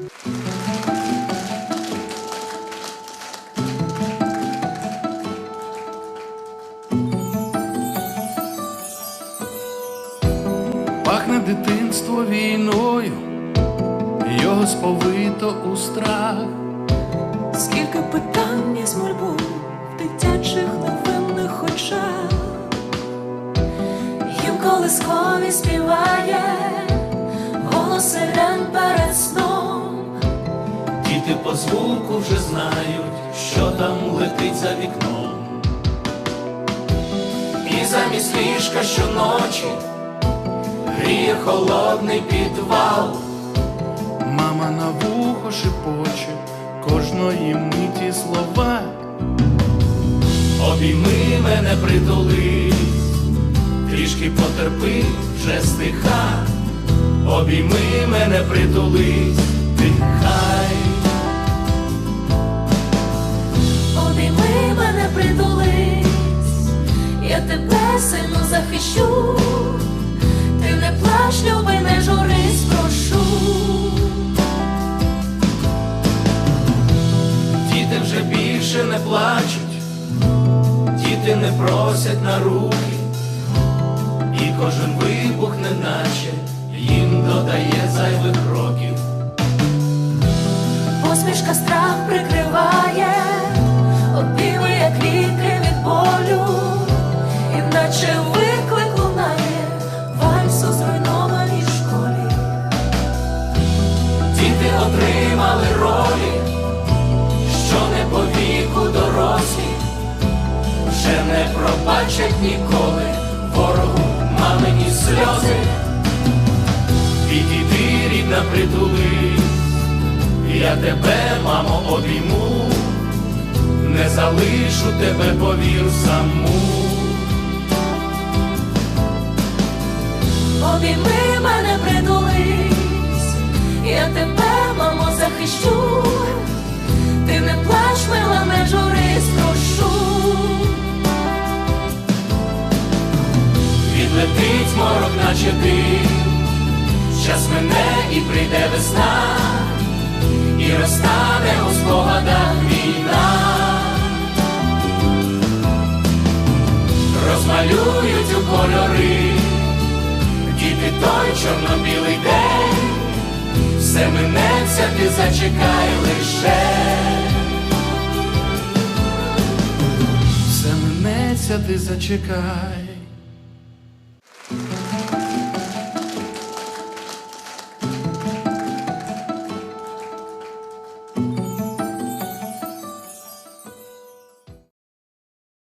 Пахне дитинство війною, його сповито у страх, скільки питань із мольбу в дитячих невинних очах, їм колискові співає голос сирен перед сном. По звуку вже знають, що там летить за вікном. І замість ліжка щоночі гріє холодний підвал. Мама на вухо шепоче кожної миті слова. Обійми мене притулись, трішки потерпи, вже стиха. Обійми мене притулись, сильно захищу. Ти не плач, люби, не журись, прошу. Діти вже більше не плачуть, діти не просять на руки, і кожен вибух неначе їм додає зайвих років. Вже не пробачать ніколи ворогу мамині сльози. Відійди, рідна, притули, я тебе, мамо, обійму, не залишу тебе, повір саму. Обійми мене Відлетить морок, наче дим, час мене і прийде весна, і розтане у спогадах війна, розмалюють у кольори, діти той чорно-білий день, все минеться, ти зачекай лише. Все минеться, ти зачекай.